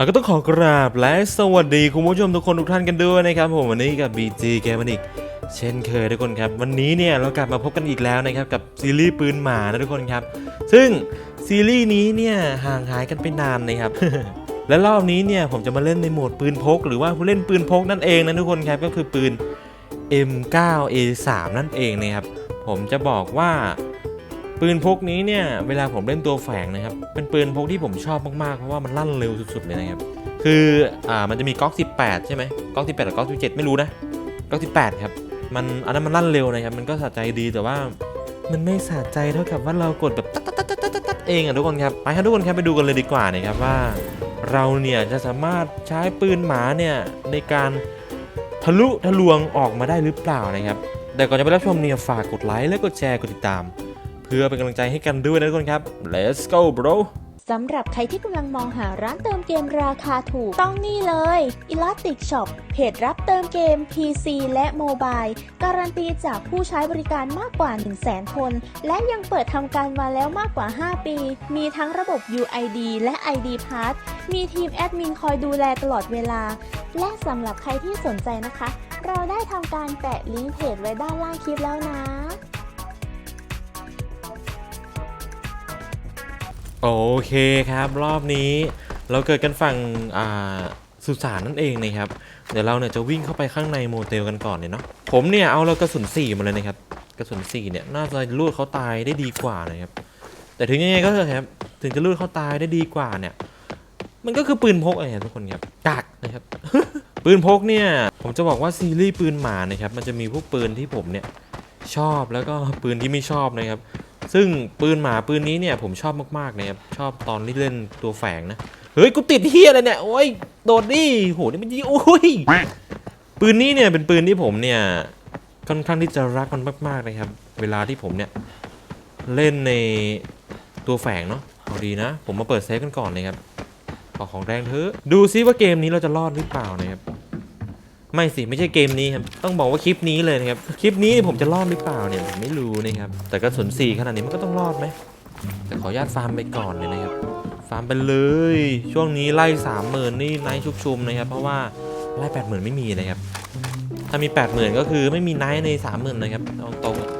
อะก็ต้องขอกราบและสวัสดีคุณผู้ชมทุกคนทุกท่านกันด้วยนะครับผมวันนี้กับ BG เกมอีกเช่นเคยทุกคนครับ วันนี้เนี่ยเรากลับมาพบกันอีกแล้วนะครับกับซีรีส์ปืนหมานะทุกคนครับ ซึ่งซีรีส์นี้เนี่ยห่างหายกันไปนานนะครับ และรอบนี้เนี่ยผมจะมาเล่นในโหมดปืนพก หรือว่าผู้เล่นปืนพกนั่นเองนะทุกคนครับก็คือปืน M9A3 นั่นเองนะครับผมจะบอกว่า ปืนพกนี้เนี่ยเวลาผมเล่นตัวแฝงนะครับ เป็นปืนพกที่ผมชอบมากๆ เพราะว่ามันลั่นเร็วสุดๆเลยนะครับ คืออ่ามันจะมีก๊อก 18 ใช่ไหมก๊อก 18หรือก๊อก 17 ไม่รู้นะก๊อก18 ครับ มันอันนั้นมันลั่นเร็วนะครับ มันก็สะใจดีแต่ว่ามันไม่สะใจเท่ากับว่าเรากดแบบตัดตัดตัดตัดตัดเองอะทุกคนครับ ไปครับทุกคนครับไปดูกันเลยดีกว่านะครับว่า เราเนี่ยจะสามารถใช้ปืนหมาเนี่ยในการทะลุทะลวงออกมาได้หรือเปล่านะครับ แต่ก่อนจะไปรับชมเนี่ยฝากกดไลค์และกดแชร์กดติดตาม พื่อเป็นกำลังใจให้กันด้วยนะทุกคนครับ let's go bro สำหรับใครที่กำลังมองหาร้านเติมเกมราคาถูกต้องนี่เลย Elastic Shop เพจรับเติมเกม PC และโมบายการันตีจากผู้ใช้บริการมากกว่า 100,000 คน และยังเปิดทำการมาแล้วมากกว่า 5 ปี มีทั้งระบบ UID และ ID Pass มีทีมแอดมินคอยดูแลตลอดเวลา และสำหรับใครที่สนใจนะคะ เราได้ทำการแปะลิงก์เพจไว้ด้านล่างคลิปแล้วนะ โอเคครับ รอบนี้เราเกิดกันฝั่งอ่าสุสานนั่นเองนะครับ เดี๋ยวเราเนี่ยจะวิ่งเข้าไปข้างในโมเตลกันก่อนเนี่ยเนาะผมเนี่ยเอาเรากระสุนสี่มาเลยนะครับกระสุนสี่เนี่ยน่าจะลูดเขาตายได้ดีกว่านะครับแต่ถึงยังไงก็เถอะครับถึงจะลูดเขาตายได้ดีกว่าเนี่ย มันก็คือปืนพกไงทุกคนครับกักนะครับ ปืนพกเนี่ย ผมจะบอกว่าซีรีส์ปืนหมานะครับมันจะมีพวกปืนที่ผมเนี่ยชอบแล้วก็ปืนที่ไม่ชอบนะครับ ซึ่งปืนหมาปืนนี้เนี่ยผมชอบมากๆนะครับชอบตอนที่เล่นตัวแฝงนะ เฮ้ยกูติดเฮียอะไรเนี่ยโอ้ยโดดดิโหนี่มันยิงโอ้ยปืนนี้เนี่ยเป็นปืนที่ผมเนี่ยค่อนข้างที่จะรักมันมากๆนะครับ เวลาที่ผมเนี่ยเล่นในตัวแฝงเนาะเอาดีนะ ผมมาเปิดเซฟกันก่อนเลยครับขอของแรงเถอะดูซิว่าเกมนี้เราจะรอดหรือเปล่านะครับ ไม่สิไม่ใช่เกมนี้ครับต้องบอกว่าคลิปนี้เลยนะครับคลิปนี้ผมจะรอดหรือเปล่าเนี่ยผมไม่รู้นะครับแต่กระสุนสี่ขนาดนี้มันก็ต้องรอดไหมแต่ขออนุญาตฟาร์มไปก่อนเลยนะครับฟาร์มไปเลยช่วงนี้ไล่สามหมื่นนี่ไนท์ชุกชุมนะครับเพราะว่าไล่แปดหมื่นไม่มีนะครับถ้ามีแปดหมื่นก็คือไม่มีไนท์ในสามหมื่นนะครับเอาตรงๆอะ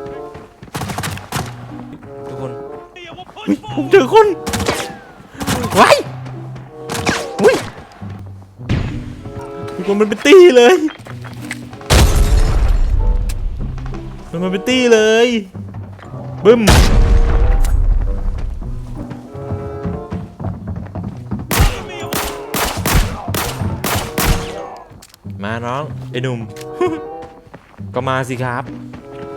ทุกคนเฮ้ยผมเจอคนไว้ ทุกคนมันเป็นตี้เลย มันมาเป็นตี้เลย บึ้มมาน้องไอ้หนุ่ม ก็มาสิครับ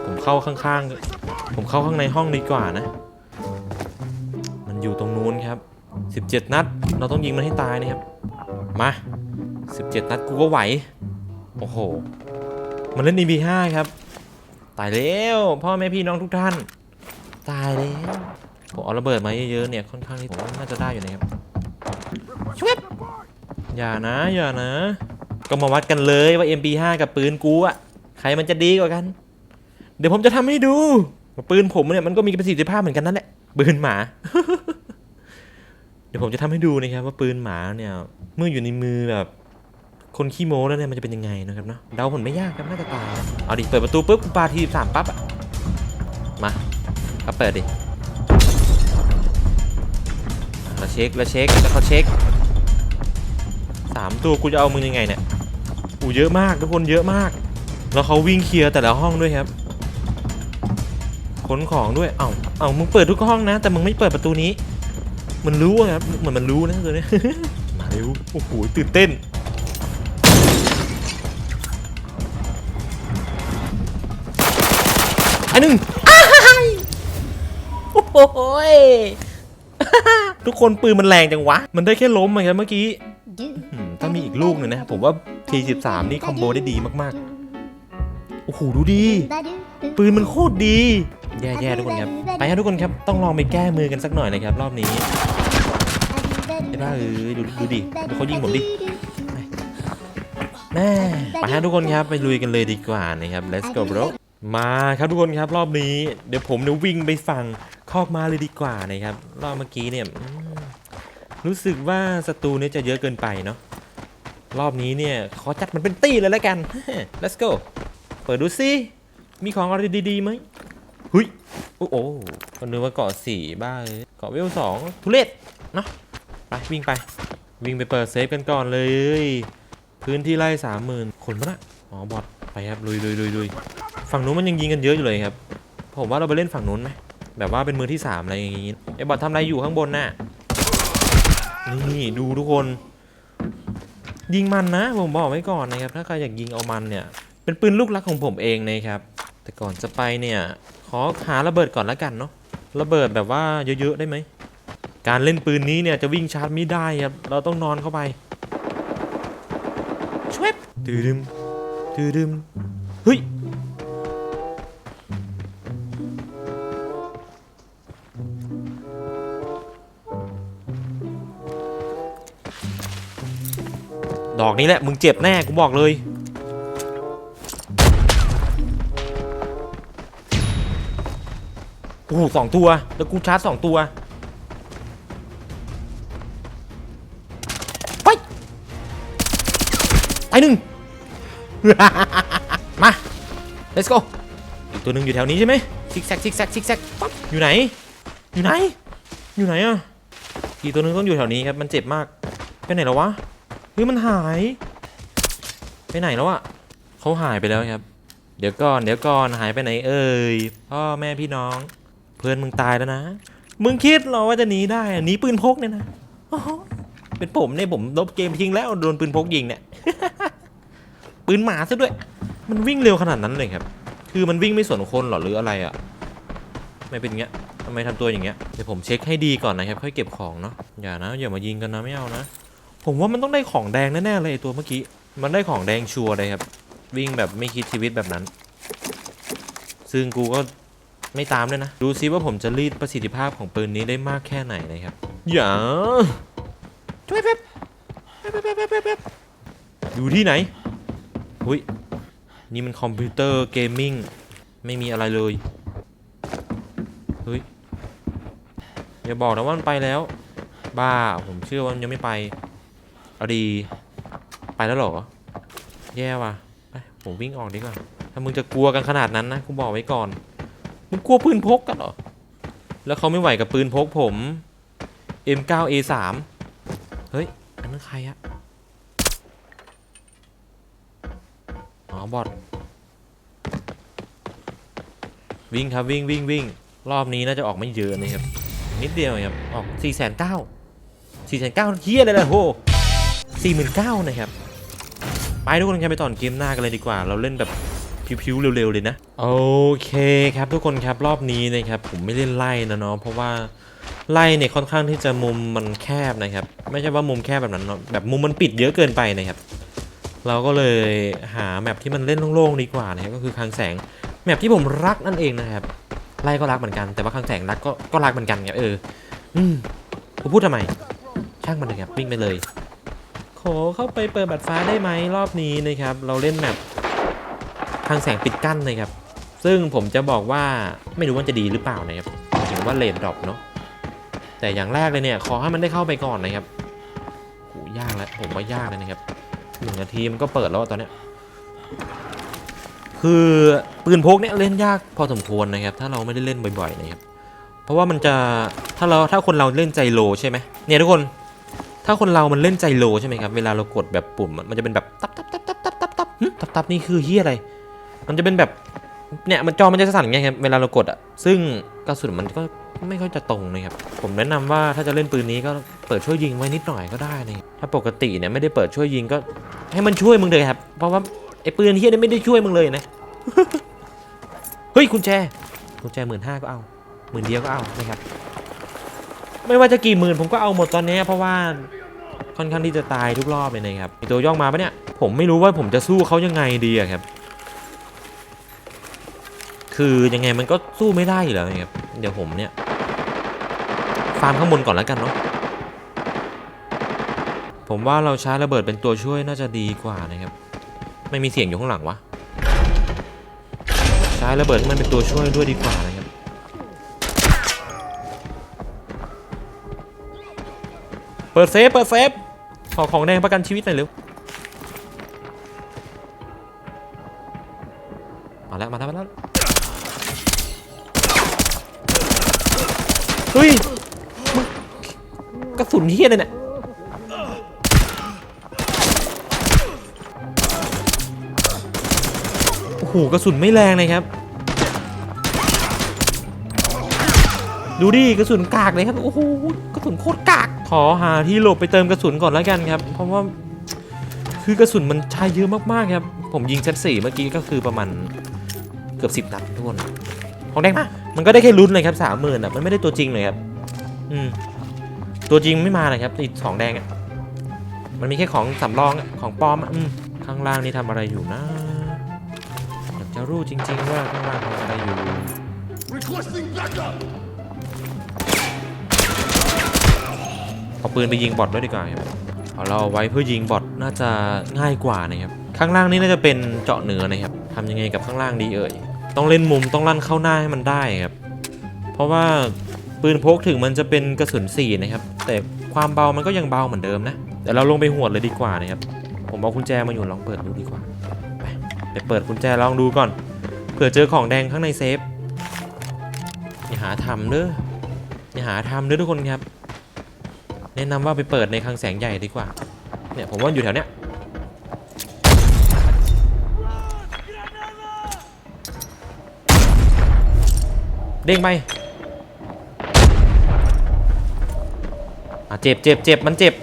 ผมเข้าข้างๆ ผมเข้าข้างในห้องดีกว่านะ มันอยู่ตรงนู้นครับ 17 นัด เราต้องยิงมันให้ตายนะครับ มา 17 นัดกูก็ไหว โอ้โห มันเล่น EP5 ครับ ตายแล้วพ่อแม่พี่น้องทุกท่าน ตายแล้ว ผมเอาระเบิดมาเยอะๆเนี่ยค่อนข้างที่ผมว่าน่าจะได้อยู่นะครับช่วยอย่านะอย่านะ ก็มาวัดกันเลยว่า MP5 กับปืนกูอะใครมันจะดีกว่ากัน เดี๋ยวผมจะทำให้ดู ปืนผมเนี่ยมันก็มีประสิทธิภาพเหมือนกันนั่นแหละปืนหมาเดี๋ยวผมจะทำให้ดูนะครับว่าปืนหมาเนี่ย เมื่ออยู่ในมือแบบ คนขี้โม้แล้วเนี่ยมันจะเป็นยังไงนะครับเนาะเดาผลไม่ยากครับน่าจะตายเอาดิเปิดประตูปุ๊บกูปาทีสามปั๊บอะมาก็เปิดดิแล้วเช็คแล้วเช็คแล้วเขาเช็คสามตัวกูจะเอามึงยังไงเนี่ยอูเยอะมากทุกคนเยอะมาก แล้วเขาวิ่งเคลียร์แต่ละห้องด้วยครับขนของด้วยเอ้าเอ้ามึงเปิดทุกห้องนะ แต่มึงไม่เปิดประตูนี้ มันรู้อะครับเหมือนมันรู้นะตัวเนี้ยมาเร็วโอ้โหตื่นเต้น อันหนึ่งอ้ายโอ้โหยทุกคนปืนมันแรงจังวะ มันได้แค่ล้มอะครับเมื่อกี้อืมถ้ามีอีกลูกหนึ่งนะ ผมว่า T13 นี่คอมโบได้ดีมากๆ โอ้โห ดูดี ปืนมันโคตรดี แย่ๆทุกคนครับ ไปครับทุกคนครับ ต้องลองไปแก้มือกันสักหน่อยนะครับ รอบนี้ไอ้บ้าเอ้ยดูดูดิดูเขายิงผมดิแม่ไปฮะทุกคนครับ ไปลุยกันเลยดีกว่านะครับ let's go bro มาครับทุกคนครับรอบนี้ เดี๋ยวผมเนี่ยวิ่งไปฝั่งคอกมาเลยดีกว่านะครับ รอบเมื่อกี้เนี่ยรู้สึกว่าศัตรูเนี่ยจะเยอะเกินไปเนาะรอบนี้เนี่ยขอจัดมันเป็นตี้เลยแล้วกัน let's go เปิดดูสิมีของอะไรดีๆไหมหุยโอ้โหคนนึกว่าเกาะสี่บ้าเลยเกาะเวลสองทุเรศเนาะไปวิ่งไป วิ่งไปเปิดเซฟกันก่อนเลย พื้นที่ไล่สามหมื่นคนมั้งอะอ๋อบอทไปครับลุยลุยลุยลุย ฝั่งนู้นมันยังยิงกันเยอะอยู่เลยครับ ผมว่าเราไปเล่นฝั่งนู้นไหมแบบว่าเป็นมือที่สามอะไรอย่างงี้ไอ้บอททำอะไรอยู่ข้างบนน่ะนี่ดูทุกคน ยิงมันนะผมบอกไว้ก่อนนะครับ ถ้าใครอยากยิงเอามันเนี่ย เป็นปืนลูกรักของผมเองนะครับ แต่ก่อนจะไปเนี่ย ขอหาระเบิดก่อนละกันเนาะระเบิดแบบว่าเยอะๆได้ไหมการเล่นปืนนี้เนี่ยจะวิ่งชาร์จไม่ได้ครับเราต้องนอนเข้าไปช่วบตืดึมตืดึมเฮ้ย ดอกนี้แหละ มึงเจ็บแน่กูบอกเลย โอ้โหสองตัว แล้วกูชาร์จสองตัวไปไปหนึ่งมา let's go อีกตัวหนึ่งอยู่แถวนี้ใช่ไหมซิกแซกซิกแซกซิกแซกปั๊บอยู่ไหน อยู่ไหน อยู่ไหนอะอีกตัวหนึ่งต้องอยู่แถวนี้ครับ มันเจ็บมาก ไปไหนแล้ววะ เฮ้ยมันหาย ไปไหนแล้วอะเขาหายไปแล้วครับ เดี๋ยวก่อนเดี๋ยวก่อนหายไปไหนเอ่ยพ่อแม่พี่น้อง เพื่อนมึงตายแล้วนะ มึงคิดหรอว่าจะหนีได้หนีปืนพกเนี่ยนะเป็นผมเนี่ยผมลบเกมทิ้งแล้วโดนปืนพกยิงเนี่ยปืนหมาซะด้วย มันวิ่งเร็วขนาดนั้นเลยครับ คือมันวิ่งไม่สนคนหรอหรืออะไรอะไม่เป็นเงี้ยทำไมทำตัวอย่างเงี้ยเดี๋ยวผมเช็คให้ดีก่อนนะครับค่อยเก็บของเนาะอย่านะอย่ามายิงกันนะไม่เอานะ ผมว่ามันต้องได้ของแดงแน่ๆเลยตัวเมื่อกี้ มันได้ของแดงชัวร์เลยครับ วิ่งแบบไม่คิดชีวิตแบบนั้น ซึ่งกูก็ไม่ตามด้วยนะ ดูซิว่าผมจะรีดประสิทธิภาพของปืนนี้ได้มากแค่ไหนนะครับ อย่าช่วยแป๊บแป๊บแป๊บแป๊บแป๊บแป๊บอยู่ที่ไหนหุยนี่มันคอมพิวเตอร์เกมมิ่งไม่มีอะไรเลยเฮ้ยอย่าบอกนะว่ามันไปแล้ว บ้าผมเชื่อว่ามันยังไม่ไป เอาดี ไปแล้วเหรอ แย่ว่ะไปผมวิ่งออกดีกว่า ถ้ามึงจะกลัวกันขนาดนั้นนะกูบอกไว้ก่อน มึงกลัวปืนพกกันเหรอ แล้วเขาไม่ไหวกับปืนพกผม M9A3 เฮ้ย อันนั้นใครอะอ๋อบอทวิ่งครับวิ่งวิ่งวิ่งรอบนี้น่าจะออกไม่เยอะนะครับ นิดเดียวครับ ออก4 9 0 0 0สี่แสนเก้าเฮียเลยนะโห สี่หมื่นเก้านะครับ ไปทุกคนครับไปต่อนเกมหน้ากันเลยดีกว่า เราเล่นแบบพิวๆเร็วๆเลยนะ โอเคครับทุกคนครับรอบนี้นะครับผมไม่เล่นไล่นะเนาะเพราะว่าไล่เนี่ยค่อนข้างที่จะมุมมันแคบนะครับ ไม่ใช่ว่ามุมแคบแบบนั้นเนาะแบบมุมมันปิดเยอะเกินไปนะครับ เราก็เลยหาแมปที่มันเล่นโล่งๆดีกว่านะครับก็คือคลังแสงแมปที่ผมรักนั่นเองนะครับไล่ก็รักเหมือนกันแต่ว่าคลังแสงรักก็ก็รักเหมือนกันครับเออ อืมผมพูดทำไมช่างมันเลยครับวิ่งไปเลย ขอเข้าไปเปิดบัตรฟ้าได้ไหมรอบนี้นะครับ เราเล่นแมปทางแสงปิดกั้นนะครับ ซึ่งผมจะบอกว่าไม่รู้ว่าจะดีหรือเปล่านะครับถึงว่าเลนดรอปเนาะแต่อย่างแรกเลยเนี่ย ขอให้มันได้เข้าไปก่อนนะครับโหยากแล้วผมว่ายากเลยนะครับหนึ่งนาทีมันก็เปิดแล้วตอนเนี้ยคือปืนพกเนี่ยเล่นยากพอสมควรนะครับ ถ้าเราไม่ได้เล่นบ่อยๆนะครับ เพราะว่ามันจะถ้าเราถ้าคนเราเล่นใจโลใช่ไหมเนี่ยทุกคน ถ้าคนเรามันเล่นใจโลใช่ไหมครับ เวลาเรากดแบบปุ่ม มันจะเป็นแบบตับตับตับตับตับตับตับตับตับนี่คือเฮียอะไร มันจะเป็นแบบ เนี่ย มันจอมันจะสั่นอย่างเงี้ยครับ เวลาเรากดอะ ซึ่งกระสุนมันก็ไม่ค่อยจะตรงนะครับ ผมแนะนำว่าถ้าจะเล่นปืนนี้ก็เปิดช่วยยิงไว้นิดหน่อยก็ได้นะถ้าปกติเนี่ยไม่ได้เปิดช่วยยิงก็ ให้มันช่วยมึงเลยครับ เพราะว่าไอ้ปืนเฮียนี่ไม่ได้ช่วยมึงเลยนะ เฮ้ยกุญแจกุญแจหมื่นห้าก็เอาหมื่นเดียวก็เอานะครับ ไม่ว่าจะกี่หมื่นผมก็เอาหมดตอนนี้เพราะว่าค่อนข้างที่จะตายทุกรอบเลยนะครับมีตัวย่องมาปะเนี่ย ผมไม่รู้ว่าผมจะสู้เขายังไงดีอะครับ คือยังไงมันก็สู้ไม่ได้อยู่แล้วนะครับ เดี๋ยวผมเนี่ย ฟาร์มข้างบนก่อนแล้วกันเนาะ ผมว่าเราใช้ระเบิดเป็นตัวช่วยน่าจะดีกว่านะครับ ไม่มีเสียงอยู่ข้างหลังวะ ใช้ระเบิดมันเป็นตัวช่วยด้วยดีกว่านะ เปิดเซฟ เปิดเซฟ ขอของแดงประกันชีวิตหน่อยเร็ว มาแล้ว มาแล้ว มาแล้ว เฮ้ยกระสุนเฮี้ยเลยเนี่ยโอ้โห กระสุนไม่แรงเลยครับ ดูดิ กระสุนกากเลยครับ โอ้โห กระสุนโคตรกาก อหาที่หลบไปเติมกระสุนก่อนแล้วกันครับ เพราะว่าคือกระสุนมันใช้เยอะมากๆครับ ผมยิงชั้นสี่เมื่อกี้ก็คือประมาณเกือบสิบนัดทุกคนของแดงมามันก็ได้แค่ลุ้นเลยครับสามหมื่นอะมันไม่ได้ตัวจริงเลยครับ อืมตัวจริงไม่มาเลยครับไอีสองแดงอะมันมีแค่ของสำรองอะของปลอมอะอืมข้างล่างนี่ทำอะไรอยู่นะอยากจะรู้จริง ๆ ว่าข้างล่างทำอะไรอยู่ เอาปืนไปยิงบอทด้วยดีกว่าครับเอาเราเอาไว้เพื่อยิงบอทน่าจะง่ายกว่านะครับข้างล่างนี่น่าจะเป็นเจาะเหนือนะครับทำยังไงกับข้างล่างดีเอ่ยต้องเล่นมุมต้องลั่นเข้าหน้าให้มันได้ครับเพราะว่าปืนพกถึงมันจะเป็นกระสุนสี่นะครับแต่ความเบามันก็ยังเบาเหมือนเดิมนะแต่เราลงไปหวดเลยดีกว่านะครับผมเอากุญแจมาอยู่ลองเปิดดูดีกว่าไปไปเปิดกุญแจลองดูก่อนเผื่อเจอของแดงข้างในเซฟอย่าหาทำเด้ออย่าหาทำเด้อทุกคนครับ แนะนำว่าไปเปิดในคลังแสงใหญ่ดีกว่า เนี่ยผมว่าอยู่แถวเนี้ยเด้งไปอะเจ็บเจ็บเจ็บมันเจ็บ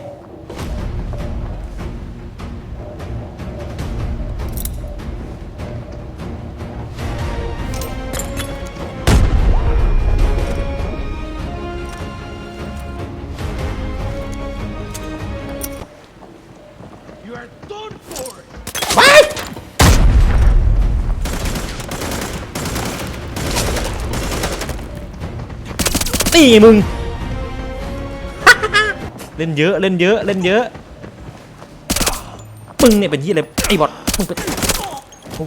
นี่มึง เล่นเยอะเล่นเยอะเล่นเยอะมึงเนี่ยเป็นยี่อะไรไอ้บอทมึงเป็น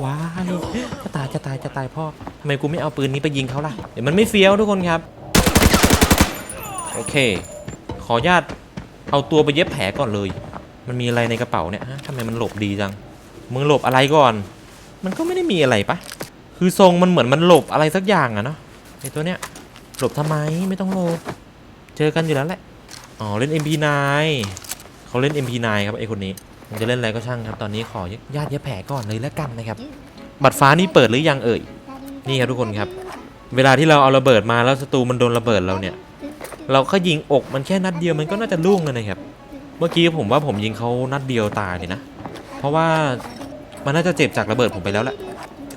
ว้ายจะตายจะตายจะตายพ่อทำไมกูไม่เอาปืนนี้ไปยิงเขาล่ะเดี๋ยวมันไม่เฟี้ยวทุกคนครับ โอเค ขออนุญาตเอาตัวไปเย็บแผลก่อนเลย มันมีอะไรในกระเป๋าเนี่ยฮะทำไมมันหลบดีจังมึงหลบอะไรก่อน มันก็ไม่ได้มีอะไรปะคือทรงมันเหมือนมันหลบอะไรสักอย่างอะเนาะไอตัวเนี้ย หลบทำไมไม่ต้องหลบเจอกันอยู่แล้วแหละอ๋อเล่น MP9 เขาเล่น MP9 ครับไอคนนี้ผมจะเล่นอะไรก็ช่างครับตอนนี้ขอญาติเย็บแผลก่อนเลยแล้วกันนะครับบัตรฟ้านี่เปิดหรือยังเอ่ยนี่ครับทุกคนครับ เวลาที่เราเอาระเบิดมาแล้วศัตรูมันโดนระเบิดเราเนี่ย เราก็ยิงอกมันแค่นัดเดียวมันก็น่าจะล่วงเลยนะครับ เมื่อกี้ผมว่าผมยิงเขานัดเดียวตายเลยนะ เพราะว่ามันน่าจะเจ็บจากระเบิดผมไปแล้วแหละ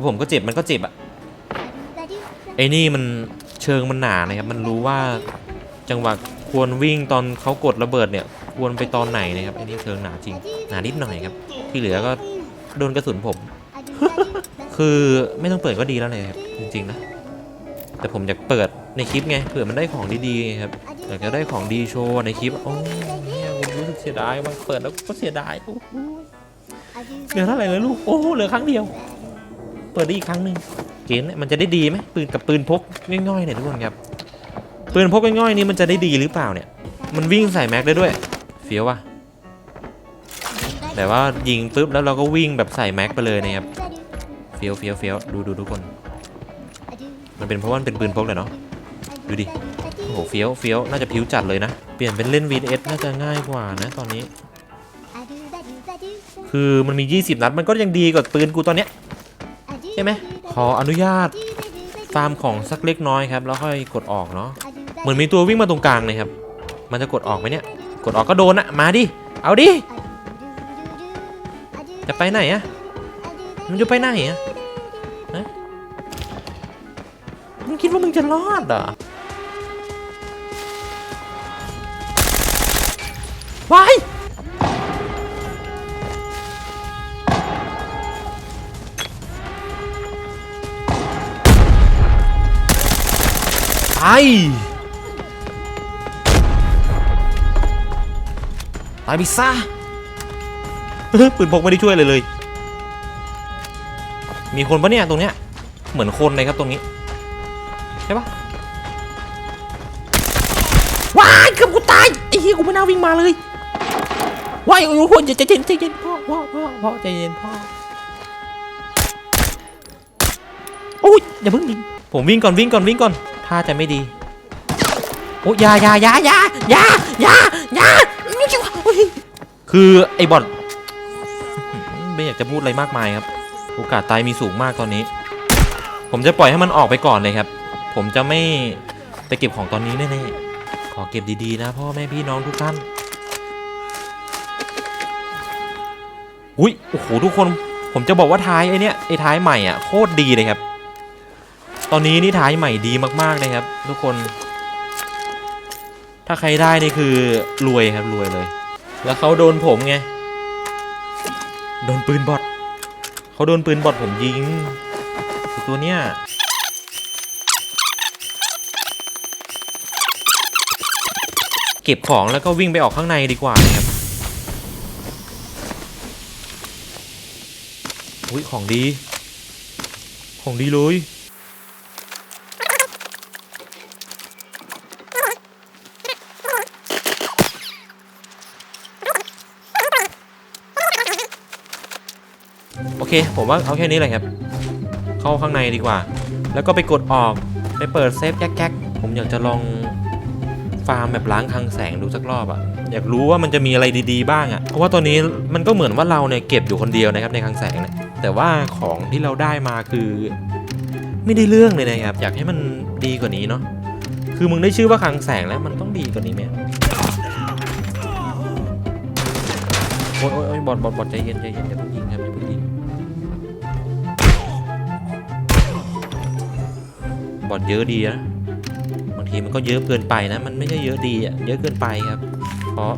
ผมก็เจ็บมันก็เจ็บอะไอ้นี่มัน เชิงมันหนานะครับ มันรู้ว่าจังหวะควรวิ่งตอนเขากดระเบิดเนี่ย ควรไปตอนไหนนะครับไอ้นี่เชิงหนาจริง หนานิดหน่อยครับ ที่เหลือก็โดนกระสุนผม คือไม่ต้องเปิดก็ดีแล้วเลยครับจริงๆนะแต่ผมอยากเปิดในคลิปไงเผื่อมันได้ของดีๆครับอยากจะได้ของดีโชว์ในคลิปโอ้เนี่ยผมรู้สึกเสียดายมันเปิดแล้วก็เสียดายเหลือเท่าไหร่เลยลูกโอ้เหลือครั้งเดียว เปิดได้อีกครั้งหนึ่ง เกมเนี่ยมันจะได้ดีไหมปืนกับปืนพกง่อยๆเนี่ยทุกคนครับปืนพกง่อยๆนี่มันจะได้ดีหรือเปล่าเนี่ย มันวิ่งใส่แม็กได้ด้วยเฟี้ยวว่ะแต่ว่ายิงปุ๊บแล้วเราก็วิ่งแบบใส่แม็กไปเลยนะครับเฟี้ยวเฟี้ยวเฟี้ยวดูดูทุกคน มันเป็นเพราะว่ามันเป็นปืนพกเลยเนาะดูดิโอ้โหเฟี้ยวเฟี้ยวน่าจะพิ้วจัดเลยนะ เปลี่ยนเป็นเล่น VS น่าจะง่ายกว่านะตอนนี้ คือมันมี 20 นัดมันก็ยังดีกว่าปืนกูตอนเนี้ยใช่ไหม ออนุญาตฟาร์มของสักเล็กน้อยครับ แล้วค่อยกดออกเนาะเหมือนมีตัววิ่งมาตรงกลางเลยครับ มันจะกดออกไหมเนี่ย กดออกก็โดนอะมาดิ เอาดิ จะไปไหนอะมันจะไปไหนอะฮะมึงคิดว่ามึงจะรอดเหรอวาย ตายไปซะปืนพกไม่ได้ช่วยเลยเลย มีคนปะเนี่ยตรงเนี้ย เหมือนคนเลยครับตรงนี้ ใช่ปะว้ายเกือบกูตายไอ้ฮียกูไม่น่าวิ่งมาเลยว้ายโอ้โหใจเย็นใจเย็นพ่อพ่อพ่อพ่อใจเย็นพ่อโอ้ยอย่าเพิ่งยิงผมวิ่งก่อนวิ่งก่อนวิ่งก่อน ท่าจะไม่ดีโอ้ยยายายายายายายาคือไอ้บอทไม่อยากจะพูดอะไรมากมายครับ โอกาสตายมีสูงมากตอนนี้ ผมจะปล่อยให้มันออกไปก่อนเลยครับ ผมจะไม่ไปเก็บของตอนนี้แน่ๆ ขอเก็บดีๆนะพ่อแม่พี่น้องทุกท่าน อุ้ยโอ้โหทุกคน ผมจะบอกว่าท้ายไอ้เนี้ยไอ้ท้ายใหม่อะโคตรดีเลยครับ ตอนนี้นี่ท้ายใหม่ดีมากๆเลยครับ ทุกคน ถ้าใครได้นี่คือรวยครับรวยเลย แล้วเขาโดนผมไง โดนปืนบอทเขาโดนปืนบอทผมยิง ตัวเนี้ยเก็บของแล้วก็วิ่งไปออกข้างในดีกว่านะครับอุ้ยของดี ของดีเลย เค ผมว่าเอาแค่นี้เลยครับ เข้าข้างในดีกว่า แล้วก็ไปกดออก ไปเปิดเซฟแก๊กๆ ผมอยากจะลองฟาร์มแบบล้างคลังแสงดูสักรอบอะอยากรู้ว่ามันจะมีอะไรดีๆบ้างอะเพราะว่าตอนนี้มันก็เหมือนว่าเราเนี่ยเก็บอยู่คนเดียวนะครับในคลังแสงเนี่ยแต่ว่าของที่เราได้มาคือ ไม่ได้เรื่องเลยนะครับ อยากให้มันดีกว่านี้เนาะ คือมึงได้ชื่อว่าคลังแสงแล้วมันต้องดีกว่านี้ไหมโอ๊ยโอ๊ยโอ๊ยบอลบอลบอลใจเย็นใจเย็นอย่าเพิ่งยิง บอลเยอะดีนะบางทีมันก็เยอะเกินไปนะ มันไม่ใช่เยอะดีอะเยอะเกินไปครับ เพราะ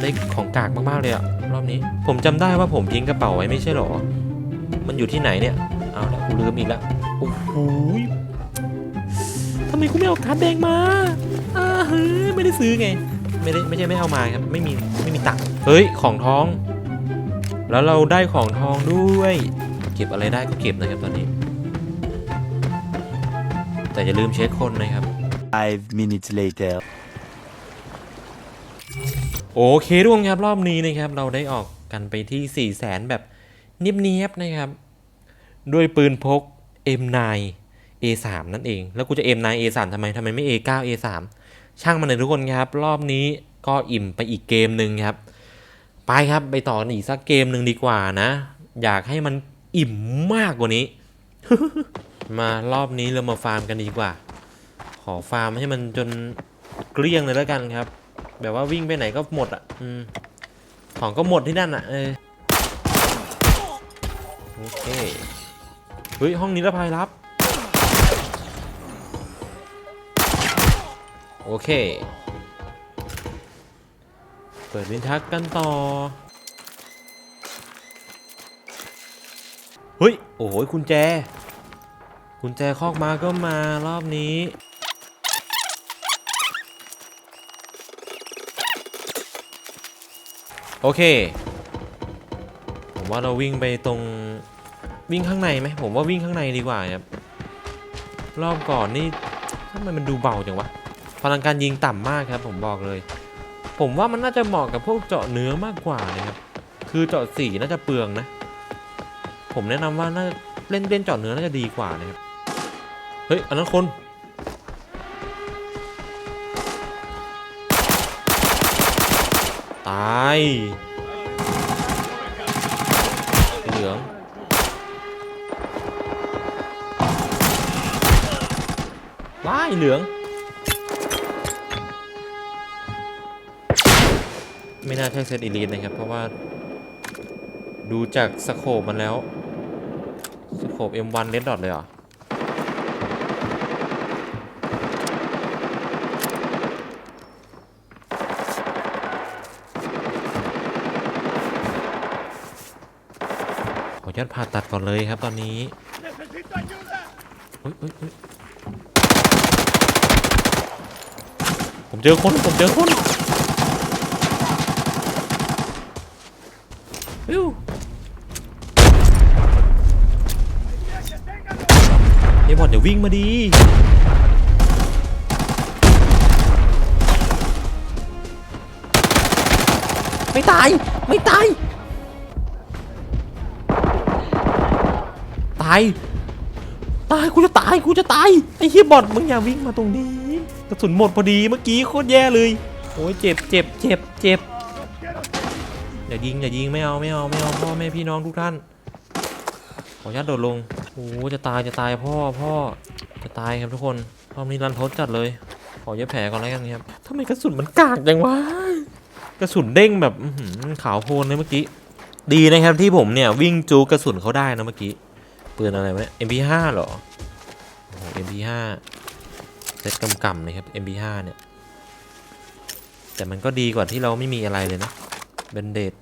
ได้ของกากมากๆเลยอะรอบนี้ ผมจำได้ว่าผมทิ้งกระเป๋าไว้ไม่ใช่หรอ มันอยู่ที่ไหนเนี่ย เอาละกูลืมอีกล้วโอ้โหทำไมกูไม่เอาการ์ดแดงมาอ่าเฮ้ยไม่ได้ซื้อไง ไม่ได้ไม่ใช่ไม่เอามาครับ ไม่มีไม่มีตังค์ เฮ้ยของทอง แล้วเราได้ของทองด้วย เก็บอะไรได้ก็เก็บนะครับตอนนี้ แต่อย่าลืมเช็คคนนะครับ Five minutes later. โอเคทุกคนครับรอบนี้นะครับ เราได้ออกกันไปที่4ี่แสนแบบเนียบๆนะครับ ด้วยปืนพก M9 A3 นั่นเอง แล้วกูจะ M9 A3 ทำไมทำไมไม่ A9 A3 ช่างมันเลยทุกคนครับ รอบนี้ก็อิ่มไปอีกเกมหนึ่งครับ ไปครับไปต่อกันอีกสักเกมหนึ่งดีกว่านะ อยากให้มันอิ่มมากกว่านี้ มารอบนี้เรามาฟาร์มกันดีกว่า ขอฟาร์มให้มันจนเกลี้ยงเลยแล้วกันครับ แบบว่าวิ่งไปไหนก็หมดอะอืมของก็หมดที่นั่นอะเออโอเคเฮ้ยห้องนิรภัยรับ โอเค เปิดวินทักกันต่อเฮ้ย โอ้โหคุณแจ คุณแจคอกมาก็มารอบนี้ โอเค ผมว่าเราวิ่งไปตรงวิ่งข้างในไหมผมว่าวิ่งข้างในดีกว่าครับรอบก่อนนี่ทำไมมันดูเบาจังวะพลังการยิงต่ำมากครับ ผมบอกเลย ผมว่ามันน่าจะเหมาะกับพวกเจาะเนื้อมากกว่านะครับคือเจาะสีน่าจะเปลืองนะ ผมแนะนำว่าน่าเล่นเล่นเจาะเนื้อน่าจะดีกว่านะครับ เฮ้ย อันนั้นคน ตายเหลืองว้ายเหลือง ไม่น่าใช่เซตอีลีนนะครับ เพราะว่า ดูจากสโคปมันแล้ว สโคป M1 เลดดอทเลยเหรอ ยัดผ่าตัดก่อนเลยครับตอนนี้ผมเจอคนผมเจอคนเฮ้ยบอลเดี๋ยววิ่งมาดีไม่ตาย ไม่ตาย ตายตายกูจะตายกูจะตายไอ้เฮียบอทมึงอย่าวิ่งมาตรงนี้กระสุนหมดพอดีเมื่อกี้โคตรแย่เลยโอ้ยเจ็บเจ็บเจ็บเจ็บอย่ายิงอย่ายิงไม่เอาไม่เอาไม่เอาพ่อแม่พี่น้องทุกท่าน ขออนุญาตโดดลงโอ้โหจะตายจะตายพ่อพ่อจะตายครับทุกคนรอบนี้รันทดจัดเลย ขอเย็บแผลก่อนแล้วกันครับทำไมกระสุนมันกากจังวะกระสุนเด้งแบบอื้อหือขาวโพลนเลยเมื่อกี้ ดีนะครับที่ผมเนี่ยวิ่งจูกระสุนเขาได้นะเมื่อกี้ ปืนอะไรวะเนี่ย MP5 เหรอ โอ้โห MP5 เซ็ตกำกำนะครับ MP5 เนี่ย แต่มันก็ดีกว่าที่เราไม่มีอะไรเลยนะเบนเดด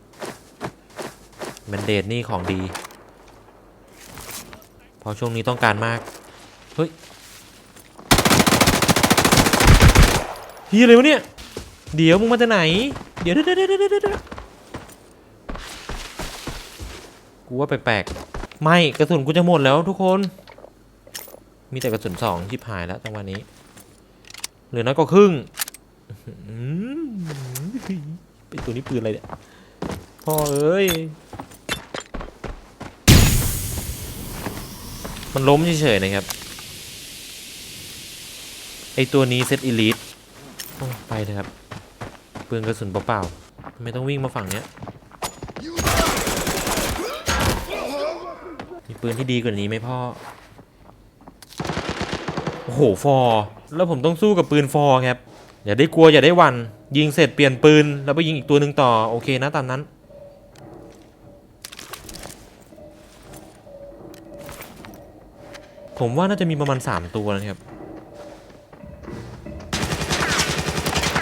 เบนเดดนี่ของดีเพราะช่วงนี้ต้องการมาก เฮ้ยฮีอะไรวะเนี่ย เดี๋ยวมึงมาจากไหน เดี๋ยวเดี๋ยวเดี๋ยวเดี๋ยวเดี๋ยวเดี๋ยวกูว่าแปลกๆ ไม่กระสุนกูจะหมดแล้วทุกคน มีแต่กระสุนสองชิบหายแล้วจังวะนี้ เหลือน้อยกว่าครึ่งเป็นตัวนี้ปืนอะไรเนี่ยพ่อเอ้ย มันล้มเฉยๆนะครับ ไอตัวนี้เซตอีลิทไปเถอะครับปืนกระสุนเปล่าๆไม่ต้องวิ่งมาฝั่งเนี้ย ปืนที่ดีกว่านี้ไหมพ่อ โอ้โหฟอร์แล้วผมต้องสู้กับปืนฟอร์ครับ อย่าได้กลัวอย่าได้วัน่นยิงเสร็จเปลี่ยนปืน แล้วไปยิงอีกตัวหนึ่งต่อ โอเคนะตามนั้น ผมว่าน่าจะมีประมาณ 3 ตัวนะครับ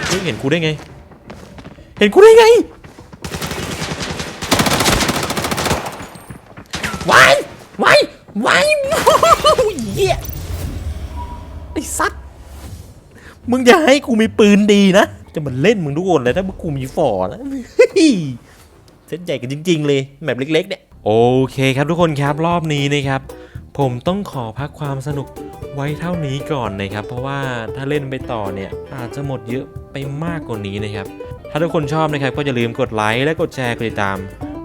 เฮ้ยเห็นกูได้ไง เห็นกูได้ไงวายวายวายเหี้ย ไอ้สัตว์มึงอย่าให้กูมีปืนดีนะ จะมาเล่นมึงทุกคนเลยถ้ามึงกูมีฝอนะเส้นใหญ่กันจริง ๆ เลยแบบเล็ก ๆ เนี่ย โอเคครับทุกคนครับรอบนี้นะครับ ผมต้องขอพักความสนุกไว้เท่านี้ก่อนนะครับ เพราะว่าถ้าเล่นไปต่อเนี่ย อาจจะหมดเยอะไปมากกว่านี้นะครับ ถ้าทุกคนชอบนะครับ ก็อย่าลืมกดไลค์และกดแชร์กดติดตาม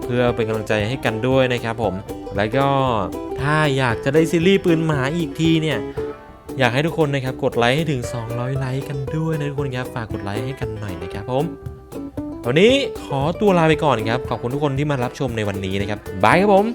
เพื่อเป็นกำลังใจให้กันด้วยนะครับผม แล้วก็ถ้าอยากจะได้ซีรีส์ปืนหมาอีกทีเนี่ย อยากให้ทุกคนนะครับกดไลค์ให้ถึง 200 ไลค์กันด้วยนะทุกคนครับฝากกดไลค์ให้กันหน่อยนะครับผมวันนี้ขอตัวลาไปก่อนครับ ขอบคุณทุกคนที่มารับชมในวันนี้นะครับบายครับผม